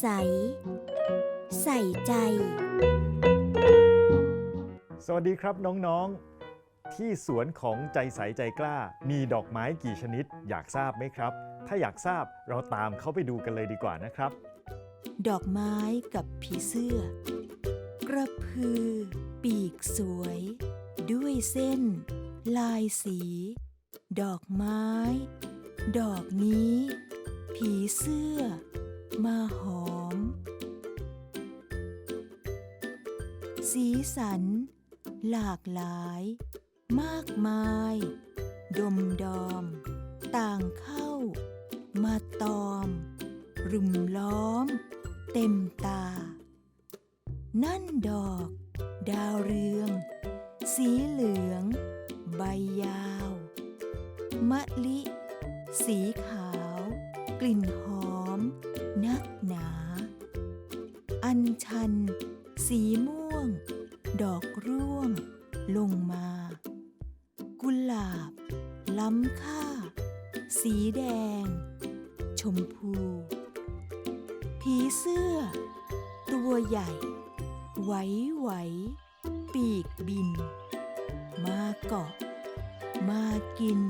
ใส ใส่ใจ สวัสดีครับน้องๆ ที่สวนของใจใสใจกล้า มีดอกไม้กี่ชนิด อยากทราบไหมครับ ถ้าอยากทราบเราตามเข้าไปดูกันเลยดีกว่านะครับ ดอกไม้กับผีเสื้อ กระพือ ปีกสวย ด้วยเส้น ลายสี ดอกไม้ ดอกนี้ ผีเสื้อ สีสัน หลากหลาย มากมาย ดมดอม ต่างเข้า มาตอม รุมล้อม เต็มตา นั่นดอก ดาวเรือง สีเหลือง ใบยาว มะลิ สีขาว กลิ่นหอม นักหนา อัญชัน สีม่วง ดอกร่วง ลงมา กุหลาบ ล้ำค่า สีแดง ชมพู ผีเสื้อ ตัวใหญ่ ไหวไหว ปีกบิน มาเกาะ มากิน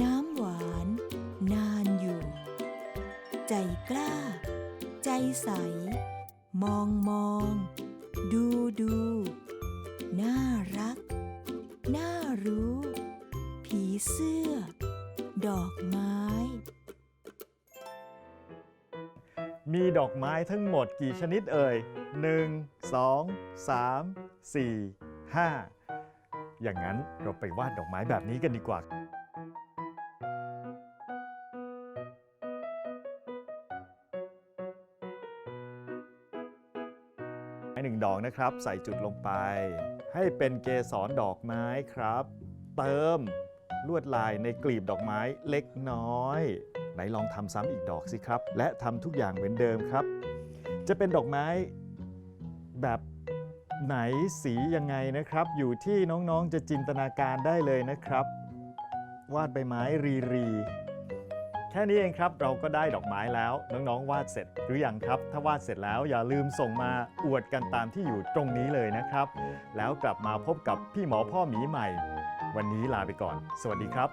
น้ำหวาน นานอยู่ ใจกล้า ใจใส มองมอง ดูดู น่ารัก น่ารู้ ผีเสื้อ ดอกไม้ มีดอกไม้ทั้งหมดกี่ชนิดเอ่ย 1 2 3 4 5 อย่างนั้นเราไปวาดดอกไม้แบบนี้กันดีกว่า หนึ่งดอกนะครับ ใส่จุดลงไป ให้เป็นเกสรดอกไม้ครับ เติมลวดลายในกลีบดอกไม้เล็กน้อยไหนลองทำซ้ำอีกดอกสิครับ และทำทุกอย่างเหมือนเดิมครับ จะเป็นดอกไม้แบบไหนสียังไงนะครับ อยู่ที่น้องๆจะจินตนาการได้เลยนะครับ วาดใบไม้รีรี แค่นี้เองครับเราก็ได้ดอกไม้แล้วน้องๆวาดเสร็จหรืออยังครับ ถ้าวาดเสร็จแล้วอย่าลืมส่งมาอวดกันตามที่อยู่ตรงนี้เลยนะครับ แล้วกลับมาพบกับพี่หมอพ่อหมีใหม่ วันนี้ลาไปก่อน สวัสดีครับ